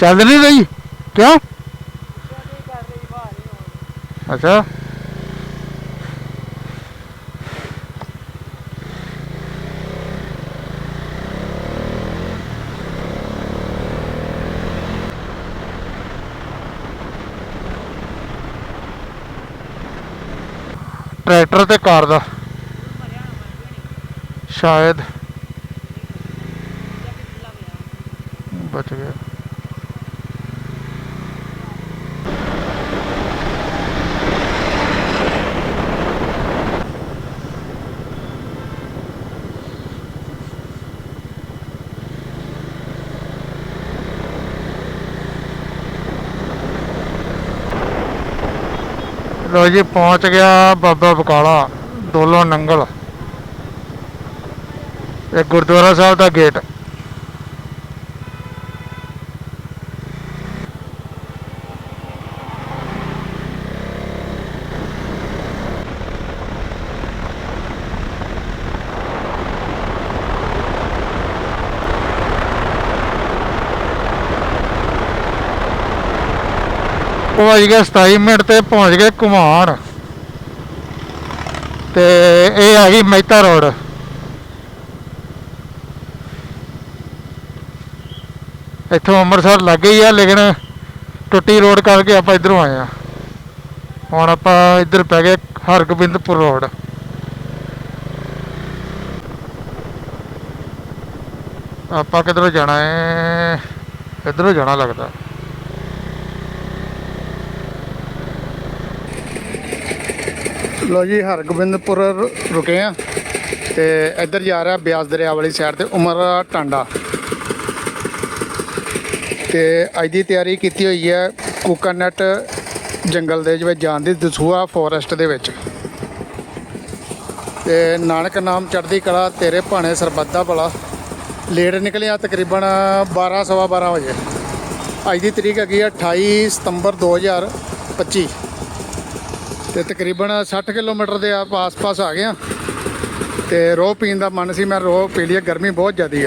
ਚੱਲ ਨਹੀਂ ਰਹੀ? ਕਿਉਂ? ਅੱਛਾ। ਟਰੈਕਟਰ ਤੇ ਕਾਰ ਦਾ। ਸ਼ਾਇਦ। ਬਚ ਗਿਆ। ਲੋ ਜੀ ਪਹੁੰਚ ਗਿਆ ਬਾਬਾ ਬਕਾਲਾ ਦੋਲੋ ਨੰਗਲ। ਇਹ ਗੁਰਦੁਆਰਾ ਸਾਹਿਬ ਦਾ ਗੇਟ। ਪਹੁੰਚ ਗਏ 27 ਮਿੰਟ ਤੇ ਪਹੁੰਚ ਗਏ ਕੁਮਾਰ। ਤੇ ਇਹ ਆ ਗਈ ਮਹਿਤਾ ਰੋਡ। ਇੱਥੋਂ ਅੰਮ੍ਰਿਤਸਰ ਲੱਗ ਹੀ ਆ, ਲੇਕਿਨ ਟੁੱਟੀ ਰੋਡ ਕਰਕੇ ਆਪਾਂ ਇਧਰੋਂ ਆਏ ਆ। ਹੁਣ ਆਪਾਂ ਇੱਧਰ ਪੈ ਗਏ ਹਰਗੋਬਿੰਦਪੁਰ ਰੋਡ। ਆਪਾਂ ਕਿੱਧਰੋਂ ਜਾਣਾ ਹੈ ਇੱਧਰੋਂ ਜਾਣਾ ਲੱਗਦਾ। ਲੋ ਜੀ, ਹਰਗੋਬਿੰਦਪੁਰ ਰੁਕੇ ਆ ਤੇ ਇੱਧਰ ਜਾ ਰਿਹਾ ਬਿਆਸ ਦਰਿਆ ਵਾਲੀ ਸਾਈਡ ਤੇ ਉਮਰ ਟਾਂਡਾ। ਤੇ ਅੱਜ ਦੀ ਤਿਆਰੀ ਕੀਤੀ ਹੋਈ ਹੈ ਕੋਕੋਨਟ ਜੰਗਲ ਦੇ ਵਿੱਚ ਜਾਣ ਦੀ ਦਸੂਆ ਫੋਰੈਸਟ ਦੇ ਵਿੱਚ। ਤੇ ਨਾਨਕ ਨਾਮ ਚੜ੍ਹਦੀ ਕਲਾ ਤੇਰੇ ਭਾਣੇ ਸਰਬੱਤ ਦਾ ਭਲਾ। ਲੇਟ ਨਿਕਲਿਆ ਤਕਰੀਬਨ 12 ਸਵਾ 12 ਵਜੇ। ਅੱਜ ਦੀ ਤਰੀਕ ਹੈਗੀ ਹੈ 28 ਸਤੰਬਰ 2025 ਤੇ ਤਕਰੀਬਨ 60 ਕਿਲੋਮੀਟਰ ਦੇ ਆਪ ਆਸ-ਪਾਸ ਆ ਗਏ ਆ। ਤੇ ਰੋਹ ਪੀਣ ਦਾ ਮਨ ਸੀ, ਮੈਂ ਰੋਹ ਪੀ ਲਈ ਗਰਮੀ ਬਹੁਤ ਜ਼ਿਆਦੀ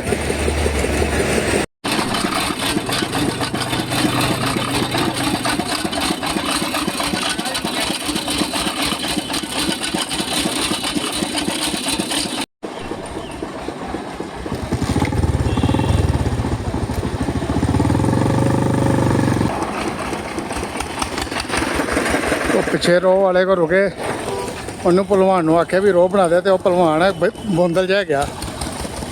ਹੈ ਉਹ ਰੋਹ ਵਾਲੇ ਕੋ ਰੁਕੇ। ਉਹਨੂੰ ਭਲਵਾਨ ਨੂੰ ਆਖਿਆ ਵੀ ਰੋਹ ਬਣਾ ਦੇ ਤੇ ਉਹ ਭਲਵਾਨ ਬੋਂਦਲ ਜਿਹਾ ਗਿਆ।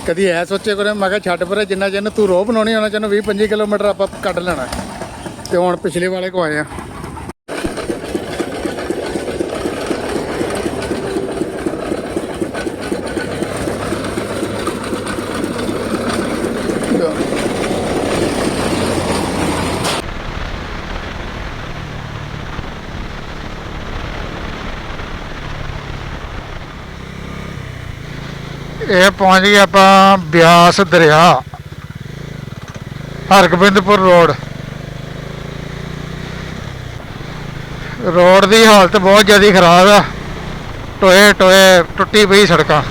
ਕਦੀ ਐ ਸੋਚੇ ਕਰੇ, ਮੈਂ ਕਿਹਾ ਛੱਡ ਪਰੇ, ਜਿੰਨਾ ਚਿਰ ਤੂੰ ਰੋਹ ਬਣਾਉਣੀ, ਉਹਨਾਂ ਚਿਰ 20 25 ਕਿਲੋਮੀਟਰ ਆਪਾਂ ਕੱਢ ਲੈਣਾ। ਤੇ ਹੁਣ ਪਿਛਲੇ ਵਾਲੇ ਕੋ ਆਏ ਆ। ਇਹ ਪਹੁੰਚ ਗਏ ਆਪਾਂ ਬਿਆਸ ਦਰਿਆ, ਹਰਗੋਬਿੰਦਪੁਰ ਰੋਡ। ਰੋਡ ਦੀ ਹਾਲਤ ਬਹੁਤ ਜ਼ਿਆਦਾ ਖਰਾਬ ਆ। ਟੋਏ ਟੋਏ, ਟੁੱਟੀ ਪਈ ਸੜਕਾਂ।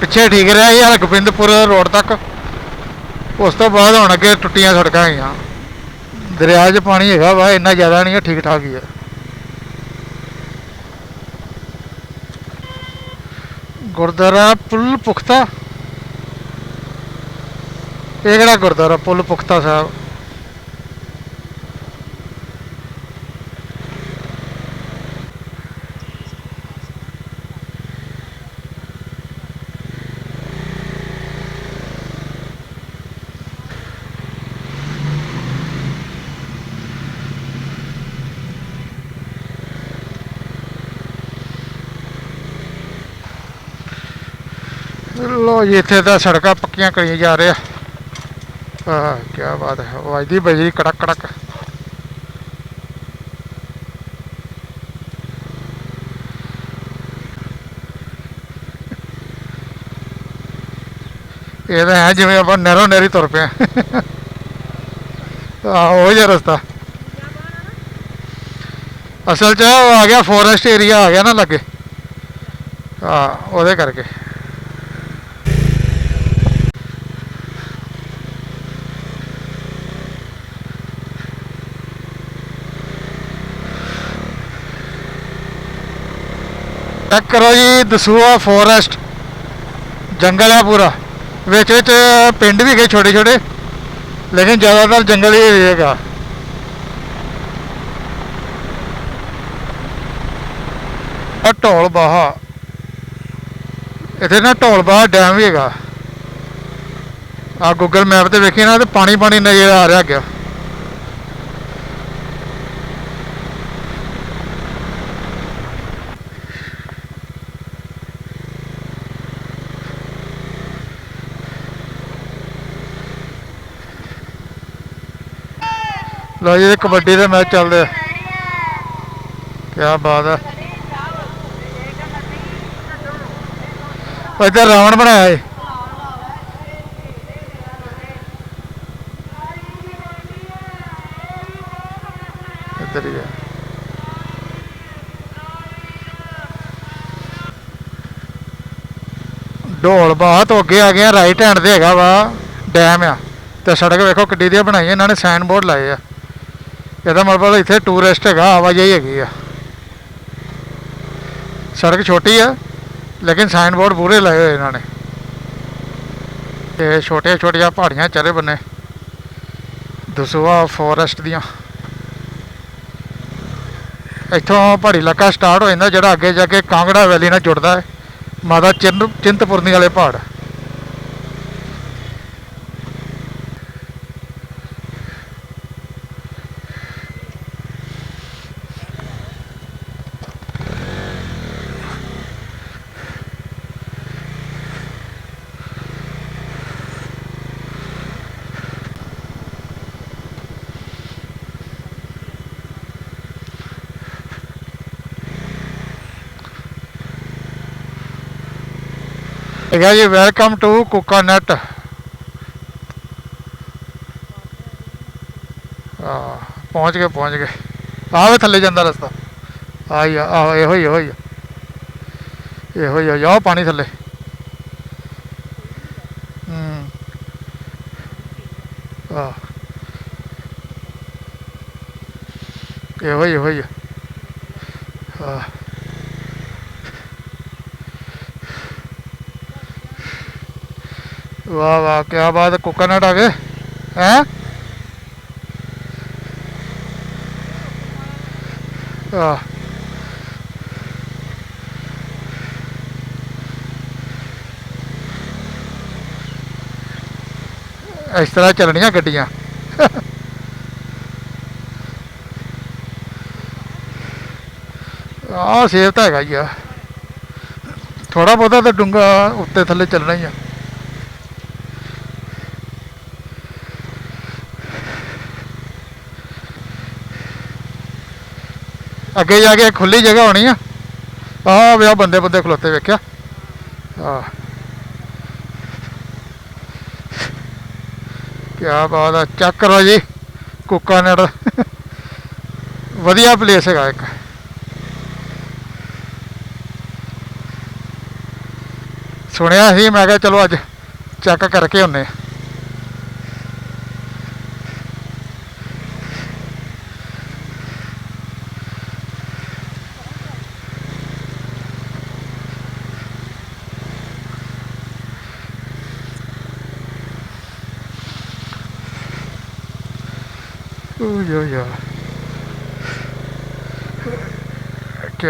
ਪਿੱਛੇ ਠੀਕ ਰਿਹਾ ਇਹ ਹਰਗੋਬਿੰਦਪੁਰ ਰੋਡ ਤੱਕ। ਉਸ ਤੋਂ ਬਾਅਦ ਹੁਣ ਅੱਗੇ ਟੁੱਟੀਆਂ ਸੜਕਾਂ ਹੈਗੀਆਂ। ਦਰਿਆ 'ਚ ਪਾਣੀ ਹੈਗਾ ਵਾ, ਇੰਨਾ ਜ਼ਿਆਦਾ ਨਹੀਂ ਹੈ ਠੀਕ ਠਾਕ ਹੀ ਹੈ ਗੁਰਦੁਆਰਾ ਪੁੱਲ ਪੁਖਤਾ? ਇਹ ਕਿਹੜਾ ਗੁਰਦੁਆਰਾ ਪੁੱਲ ਪੁਖਤਾ ਸਾਹਿਬ? ਲੋ ਜੀ ਇੱਥੇ ਤਾਂ ਸੜਕਾਂ ਪੱਕੀਆਂ ਕਰੀ ਜਾ ਰਹੇ ਆ ਆਹ ਕੀ ਬਾਤ ਹੈ ਵੱਜਦੀ ਬਜਰੀ ਕੜਕ ਕੜਕ ਇਹ ਤਾਂ ਹੈ ਜਿਵੇਂ ਆਪਾਂ ਨਹਿਰੋਂ ਨਹਿਰੀ ਤੁਰ ਪਏ ਆ ਉਹ ਜਿਹਾ ਰਸਤਾ ਅਸਲ 'ਚ ਉਹ ਆ ਗਿਆ ਫੋਰੈਸਟ ਏਰੀਆ ਆ ਗਿਆ ਨਾ ਲੱਗੇ ਹਾਂ ਉਹਦੇ ਕਰਕੇ ਚੈੱਕ ਕਰੋ ਜੀ ਦਸੂਆ ਫੋਰੈਸਟ ਜੰਗਲ ਹੈ ਪੂਰਾ। ਵਿੱਚ ਵਿੱਚ ਪਿੰਡ ਵੀ ਹੈਗੇ ਛੋਟੇ ਛੋਟੇ, ਲੇਕਿਨ ਜ਼ਿਆਦਾਤਰ ਜੰਗਲ ਹੀ ਹੈਗਾ। ਆ ਢੋਲ ਬਾਹਾ। ਇੱਥੇ ਨਾ ਢੋਲ ਬਾਹਾ ਡੈਮ ਵੀ ਹੈਗਾ। ਆ ਗੂਗਲ ਮੈਪ ਤੇ ਵੇਖੀ ਨਾ, ਤੇ ਪਾਣੀ ਪਾਣੀ ਨਜ਼ਰ ਆ ਰਿਹਾ ਗਿਆ ਲੋ ਜੀ ਕਬੱਡੀ ਦੇ ਮੈਚ ਚੱਲਦੇ ਆ ਕੀ ਬਾਤ ਆ ਇੱਧਰ ਰਾਵਣ ਬਣਾਇਆ ਏ ਇੱਧਰ ਹੀ ਹੈ। ਢੋਲ ਬਾਹ ਅੱਗੇ ਆ ਗਏ ਰਾਈਟ ਹੈਂਡ ਤੇ ਹੈਗਾ ਵਾ ਡੈਮ ਆ। ਤੇ ਸੜਕ ਵੇਖੋ ਕਿੱਡੀ ਦੀ ਬਣਾਈ ਇਹਨਾਂ ਨੇ ਸਾਈਨ ਬੋਰਡ ਲਾਏ ਆ। ਇਹਦਾ ਮਤਲਬ ਇੱਥੇ ਟੂਰਿਸਟ ਹੈਗਾ, ਆਵਾਜਾਈ ਹੈਗੀ ਆ। ਸੜਕ ਛੋਟੀ ਆ, ਲੇਕਿਨ ਸਾਈਨ ਬੋਰਡ ਪੂਰੇ ਲਾਏ ਹੋਏ ਇਹਨਾਂ ਨੇ। ਤੇ ਛੋਟੀਆਂ ਛੋਟੀਆਂ ਪਹਾੜੀਆਂ ਚਾਰੇ ਬੰਨੇ। ਦਸੂਆ ਫੋਰੈਸਟ ਦੀਆਂ। ਇੱਥੋਂ ਪਹਾੜੀ ਇਲਾਕਾ ਸਟਾਰਟ ਹੋ ਜਾਂਦਾ, ਜਿਹੜਾ ਅੱਗੇ ਜਾ ਕੇ ਕਾਂਗੜਾ ਵੈਲੀ ਨਾਲ ਜੁੜਦਾ ਹੈ। ਮਾਤਾ ਚਿੰਤ ਚਿੰਤਪੁਰਨੀ ਵਾਲੇ ਪਹਾੜ। ਹੈਗਾ ਜੀ ਵੈਲਕਮ ਟੂ ਕੋਕੋਨਟ ਆ ਪਹੁੰਚ ਗਏ ਪਹੁੰਚ ਗਏ ਆਵੇ ਥੱਲੇ ਜਾਂਦਾ ਰਸਤਾ ਆਈ ਆ ਆਹ ਇਹੋ ਹੀ ਇਹੋ ਹੀ ਆ। ਇਹੋ ਹੀ ਆ ਜਾਓ ਪਾਣੀ ਥੱਲੇ ਹੂੰ ਆ ਇਹੋ ਹੀ ਇਹੋ ਹੀ ਆ ਆ ਵਾਹ ਵਾਹ ਕੀ ਬਾਤ ਹੈ ਕੋਕੋਨਟ ਆ ਗਏ। ਹੈ? ਆ ਇਸ ਤਰ੍ਹਾਂ ਚੱਲਣੀਆਂ ਗੱਡੀਆਂ। ਆ ਸੇਵ ਤਾਂ ਹੈਗਾ ਹੀ ਆ। ਥੋੜਾ ਬਹੁਤਾ ਤਾਂ ਡੂੰਗਾ ਉੱਤੇ ਥੱਲੇ ਚੱਲਣਾ ਹੀ ਆ। ਅੱਗੇ ਜਾ ਕੇ ਖੁੱਲੀ ਜਗ੍ਹਾ ਹੋਣੀ ਆ। ਆਹ ਵੇ ਆਹ ਬੰਦੇ ਬੰਦੇ ਖਲੋਤੇ ਵੇਖਿਆ। ਆ ਕੀ ਬਾਤ ਆ, ਚੈੱਕ ਕਰੋ ਜੀ ਕੁੱਕਾਨੜ ਵਧੀਆ ਪਲੇਸ ਹੈਗਾ ਇੱਕ। ਸੁਣਿਆ ਸੀ, ਮੈਂ ਕਿਹਾ ਚਲੋ ਅੱਜ ਚੈੱਕ ਕਰਕੇ ਆਉਂਦੇ ਹਾਂ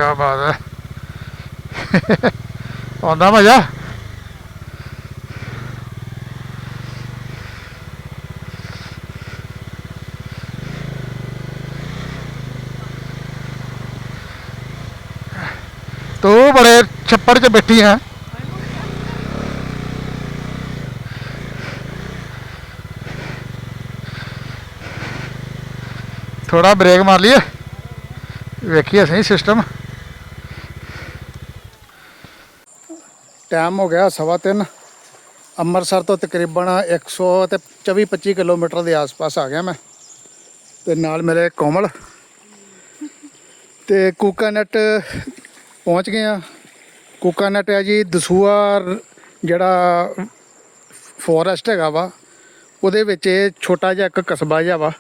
ਕੀ ਬਾਤ ਹੈ ਆਉਂਦਾ ਮਜ਼ਾ ਤੂੰ ਬੜੇ ਛੱਪੜ 'ਚ ਬੈਠੀ ਹੈ ਥੋੜਾ ਬ੍ਰੇਕ ਮਾਰ ਲਈਏ ਵੇਖੀਏ ਸਹੀ ਸਿਸਟਮ ਟਾਈਮ ਹੋ ਗਿਆ ਸਵਾ ਤਿੰਨ। ਅੰਮ੍ਰਿਤਸਰ ਤੋਂ ਤਕਰੀਬਨ 100 ਤੇ 24 25 ਕਿਲੋਮੀਟਰ ਦੇ ਆਸ-ਪਾਸ ਆ ਗਿਆ ਮੈਂ ਤੇ ਨਾਲ ਮੇਰੇ ਕੋਮਲ। ਤੇ ਕੂਕਾਨਟ ਪਹੁੰਚ ਗਏ ਆ। ਕੂਕਾਨਟ ਹੈ ਜੀ ਦਸੂਆ ਜਿਹੜਾ ਫੋਰੈਸਟ ਹੈਗਾ ਵਾ, ਉਹਦੇ ਵਿੱਚ ਇਹ ਛੋਟਾ ਜਿਹਾ ਇੱਕ ਕਸਬਾ ਜਿਹਾ ਵਾ,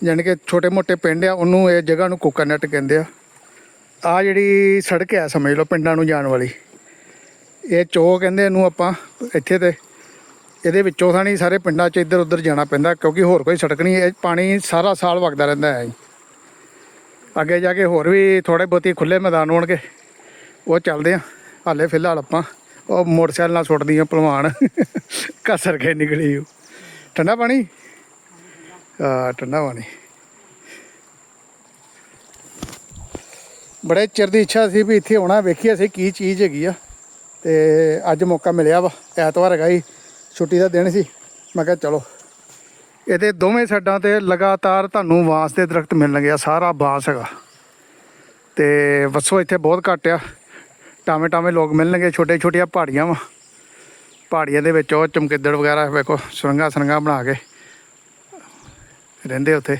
ਯਾਨੀ ਕਿ ਛੋਟੇ ਮੋਟੇ ਪਿੰਡ ਆ, ਉਹਨੂੰ ਇਹ ਜਗ੍ਹਾ ਨੂੰ ਕੋਕੋਨਟ ਕਹਿੰਦੇ ਆ। ਆ ਜਿਹੜੀ ਸੜਕ ਆ, ਸਮਝ ਲਓ ਪਿੰਡਾਂ ਨੂੰ ਜਾਣ ਵਾਲੀ। ਇਹ ਚੋ ਕਹਿੰਦੇ ਇਹਨੂੰ ਆਪਾਂ ਇੱਥੇ ਤੇ, ਇਹਦੇ ਵਿੱਚੋਂ ਤਾਂ ਸਾਰੇ ਪਿੰਡਾਂ 'ਚ ਇੱਧਰ ਉੱਧਰ ਜਾਣਾ ਪੈਂਦਾ, ਕਿਉਂਕਿ ਹੋਰ ਕੋਈ ਸੜਕ ਨਹੀਂ, ਇਹ ਪਾਣੀ ਸਾਰਾ ਸਾਲ ਵਗਦਾ ਰਹਿੰਦਾ ਹੈ। ਜੀ। ਅੱਗੇ ਜਾ ਕੇ ਹੋਰ ਵੀ ਥੋੜੇ ਬਹੁਤੀ ਖੁੱਲੇ ਮੈਦਾਨ ਹੋਣਗੇ, ਉਹ ਚੱਲਦੇ ਆ ਹਾਲੇ ਫਿਲਹਾਲ ਆਪਾਂ, ਉਹ ਮੋਟਰਸਾਈਕਲ ਨਾਲ ਸੁੱਟਦੀ ਸੁੱਟਦੀਆਂ ਭਲਵਾਨ ਕਸਰ ਕੇ ਨਿਕਲੀ ਉਹ। ਠੰਡਾ ਪਾਣੀ? ਆ ਠੰਡਾ ਪਾਣੀ। ਬੜੇ ਚਿਰ ਦੀ ਇੱਛਾ ਸੀ ਵੀ ਇੱਥੇ ਆਉਣਾ, ਵੇਖੀਏ ਅਸੀਂ ਕੀ ਚੀਜ਼ ਹੈਗੀ ਆ। ਤੇ ਅੱਜ ਮੌਕਾ ਮਿਲਿਆ ਵਾ ਐਤਵਾਰ ਹੈਗਾ ਹੀ ਛੁੱਟੀ ਦਾ ਦਿਨ ਸੀ ਮੈਂ ਕਿਹਾ ਚਲੋ। ਇਹਦੇ ਦੋਵੇਂ ਸਾਈਡਾਂ ਤੇ ਲਗਾਤਾਰ ਤੁਹਾਨੂੰ ਬਾਂਸ ਦੇ ਦਰਖਤ ਮਿਲਣਗੇ ਆ ਸਾਰਾ ਬਾਂਸ ਹੈਗਾ। ਤੇ ਵਸੋ ਇੱਥੇ ਬਹੁਤ ਘੱਟ ਆ ਟਾਵੇਂ ਟਾਵੇਂ ਲੋਕ ਮਿਲਣਗੇ ਛੋਟੇ ਛੋਟੀਆਂ ਪਹਾੜੀਆਂ ਵਾ। ਪਹਾੜੀਆਂ ਦੇ ਵਿੱਚ ਉਹ ਚਮਕਿੱਦੜ ਵਗੈਰਾ ਵੇਖੋ ਸੁਰੰਗਾ ਸੁਰੰਗਾ ਬਣਾ ਕੇ ਰਹਿੰਦੇ ਉੱਥੇ।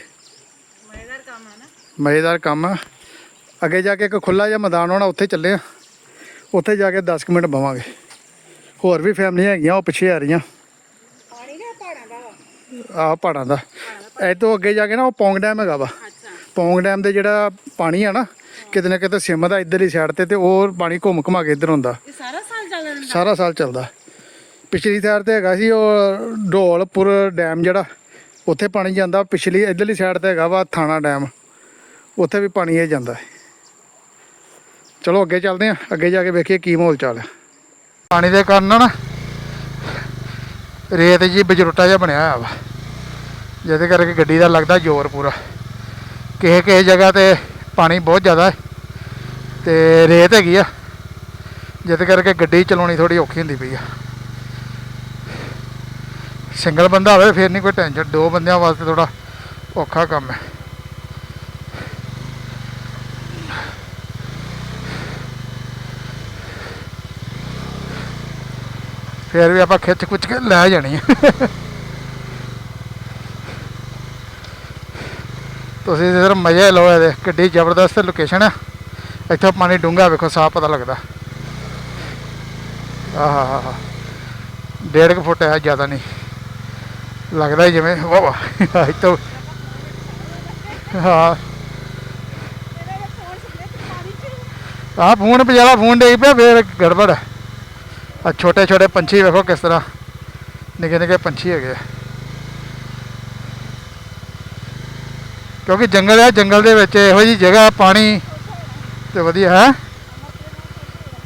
ਮਜ਼ੇਦਾਰ ਕੰਮ ਹੈ ਨਾ। ਮਜ਼ੇਦਾਰ ਕੰਮ ਆ। ਅੱਗੇ ਜਾ ਕੇ ਇੱਕ ਖੁੱਲਾ ਜਿਹਾ ਮੈਦਾਨ ਹੋਣਾ ਉੱਥੇ ਚੱਲੇ ਆ। ਉੱਥੇ ਜਾ ਕੇ 10 ਕੁ ਮਿੰਟ ਬਵਾਂਗੇ। ਹੋਰ ਵੀ ਫੈਮਲੀਆਂ ਹੈਗੀਆਂ ਉਹ ਪਿੱਛੇ ਆ ਰਹੀਆਂ। ਪਾਣੀ ਨਾ ਪਹਾੜਾਂ ਦਾ? ਵਾ। ਆਹ ਪਹਾੜਾਂ ਦਾ। ਇਹ ਤੋਂ ਅੱਗੇ ਜਾ ਕੇ ਨਾ ਉਹ ਪੌਂਗ ਡੈਮ ਹੈਗਾ ਵਾ। ਪੌਂਗ ਡੈਮ ਦੇ ਜਿਹੜਾ ਪਾਣੀ ਆ ਨਾ ਕਿਤੇ ਨਾ ਕਿਤੇ ਸਿਮਦਾ ਇੱਧਰਲੀ ਸਾਈਡ ਤੇ ਤੇ ਉਹ ਪਾਣੀ ਘੁੰਮ ਘੁਮਾ ਕੇ ਇੱਧਰ ਹੁੰਦਾ ਇਹ ਸਾਰਾ ਸਾਲ ਚੱਲਦਾ ਰਹਿੰਦਾ? ਸਾਰਾ ਸਾਲ ਚੱਲਦਾ। ਪਿਛਲੀ ਸਾਈਡ ਤੇ ਹੈਗਾ ਸੀ ਉਹ ਢੋਲਪੁਰ ਡੈਮ ਜਿਹੜਾ ਉੱਥੇ ਪਾਣੀ ਜਾਂਦਾ। ਪਿਛਲੀ ਇੱਧਰਲੀ ਸਾਈਡ ਤੇ ਹੈਗਾ ਵਾ ਥਾਣਾ ਡੈਮ। ਉੱਥੇ ਵੀ ਪਾਣੀ ਇਹ ਜਾਂਦਾ। ਹੈ ਚਲੋ ਅੱਗੇ ਚੱਲਦੇ ਹਾਂ। ਅੱਗੇ ਜਾ ਕੇ ਵੇਖੀਏ ਕੀ ਮਾਹੌਲ ਚਾਲ ਹੈ। ਪਾਣੀ ਦੇ ਕਾਰਨ ਨਾ ਰੇਤ ਜੀ ਬਜਰੋਟਾ ਜਿਹਾ ਬਣਿਆ ਹੋਇਆ ਵਾ। ਜਿਹਦੇ ਕਰਕੇ ਗੱਡੀ ਦਾ ਲੱਗਦਾ ਜ਼ੋਰ ਪੂਰਾ। ਕਿਸੇ ਕਿਸੇ ਜਗ੍ਹਾ ਤੇ ਪਾਣੀ ਬਹੁਤ ਜ਼ਿਆਦਾ ਹੈ। ਤੇ ਰੇਤ ਹੈਗੀ ਆ। ਜਿਹਦੇ ਕਰਕੇ ਗੱਡੀ ਚਲਾਉਣੀ ਥੋੜੀ ਔਖੀ ਹੁੰਦੀ ਪਈ ਆ। ਸਿੰਗਲ ਬੰਦਾ ਹੋਵੇ, ਫਿਰ ਨਹੀਂ ਕੋਈ ਟੈਨਸ਼ਨ ਦੋ ਬੰਦਿਆਂ ਵਾਸਤੇ ਥੋੜਾ ਔਖਾ ਕੰਮ ਹੈ। ਫਿਰ ਵੀ ਆਪਾਂ ਖਿੱਚ ਖੁੱਚ ਕੇ ਲੈ ਜਾਣੀ ਤੁਸੀਂ ਇਧਰ ਮਜ਼ੇ ਲਓ ਇਹਦੇ। ਕਿੱਡੀ ਜ਼ਬਰਦਸਤ ਲੋਕੇਸ਼ਨ ਹੈ ਇੱਥੋਂ ਪਾਣੀ ਡੂੰਘਾ ਵੇਖੋ ਸਾਫ਼ ਪਤਾ ਲੱਗਦਾ। ਆਹਾ ਡੇਢ ਕੁ ਫੁੱਟ ਹੈ ਜ਼ਿਆਦਾ ਨਹੀਂ। ਲੱਗਦਾ ਜਿਵੇਂ ਵਾਹ ਵਾਹ ਇੱਥੋਂ। ਹਾਂ। ਆਹ ਫੋਨ ਪਜਾਲਾ ਫੋਨ ਡੇਗ ਪਿਆ ਫੇਰ ਗੜਬੜ ਹੈ। ਆ ਛੋਟੇ ਛੋਟੇ ਪੰਛੀ ਵੇਖੋ ਕਿਸ ਤਰ੍ਹਾਂ। ਨਿੱਕੇ ਨਿੱਕੇ ਪੰਛੀ ਹੈਗੇ ਆ। ਕਿਉਂਕਿ ਜੰਗਲ ਹੈ ਜੰਗਲ ਦੇ ਵਿੱਚ ਇਹੋ ਜੀ ਜਗ੍ਹਾ, ਪਾਣੀ ਤੇ ਵਧੀਆ, ਹੈ?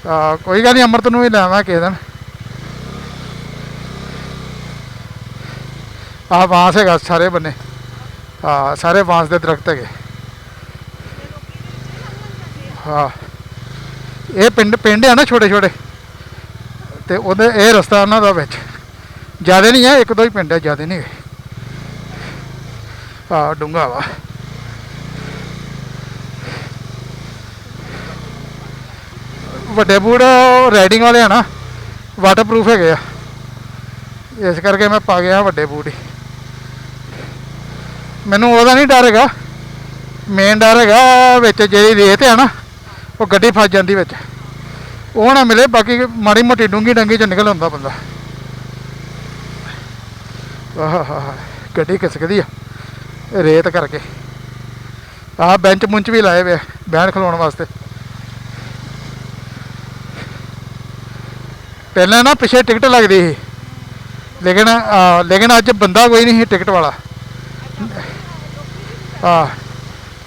ਆ, ਕੋਈ ਗੱਲ ਨਹੀਂ ਅੰਮ੍ਰਿਤ ਨੂੰ ਵੀ ਲਾਵਾਂ ਕਿਸੇ ਦਿਨ। ਆ ਬਾਂਸ ਹੈਗਾ ਸਾਰੇ ਬੰਨੇ। ਹਾਂ ਸਾਰੇ ਬਾਂਸ ਦੇ ਦਰਖਤ ਹੈਗੇ। ਹਾਂ। ਇਹ ਪਿੰਡ ਪਿੰਡ ਆ ਨਾ ਛੋਟੇ ਛੋਟੇ? ਤੇ ਉਹਦੇ ਇਹ ਰਸਤਾ ਉਹਨਾਂ ਦਾ ਵਿੱਚ। ਜ਼ਿਆਦਾ ਨਹੀਂ ਹੈ ਇੱਕ ਦੋ ਹੀ ਪਿੰਡ ਹੈ ਜ਼ਿਆਦਾ ਨਹੀਂ ਆ ਡੂੰਗਾ ਵਾ। ਵੱਡੇ ਬੂਟ ਰਾਈਡਿੰਗ ਵਾਲੇ ਆ ਨਾ ਵਾਟਰਪ੍ਰੂਫ ਹੈਗੇ ਆ। ਇਸ ਕਰਕੇ ਮੈਂ ਪਾ ਗਿਆ ਵੱਡੇ ਬੂਟ ਹੀ। ਮੈਨੂੰ ਉਹਦਾ ਨਹੀਂ ਡਰ ਹੈਗਾ। ਮੇਨ ਡਰ ਹੈਗਾ ਵਿੱਚ ਜਿਹੜੀ ਰੇਤ ਹੈ ਨਾ, ਉਹ ਗੱਡੀ ਫਸ ਜਾਂਦੀ ਵਿੱਚ। ਉਹ ਨਾ ਮਿਲੇ ਬਾਕੀ ਮਾੜੀ ਮੋਟੀ ਡੂੰਗੀ ਡੰਗੀ ਚ ਨਿਕਲ ਹੁੰਦਾ ਬੰਦਾ। ਆਹ ਗੱਡੀ ਖਿਸਕਦੀ ਆ ਰੇਤ ਕਰਕੇ। ਆਹ ਬੈਂਚ ਮੁੰਚ ਵੀ ਲਾਏ ਵੇ ਆ, ਬਹਿਣ ਖਲੋਣ ਵਾਸਤੇ। ਪਹਿਲਾਂ ਨਾ ਪਿੱਛੇ ਟਿਕਟ ਲੱਗਦੀ ਸੀ ਲੇਕਿਨ ਆ, ਲੇਕਿਨ ਅੱਜ ਬੰਦਾ ਕੋਈ ਨਹੀਂ ਸੀ ਟਿਕਟ ਵਾਲਾ। ਆ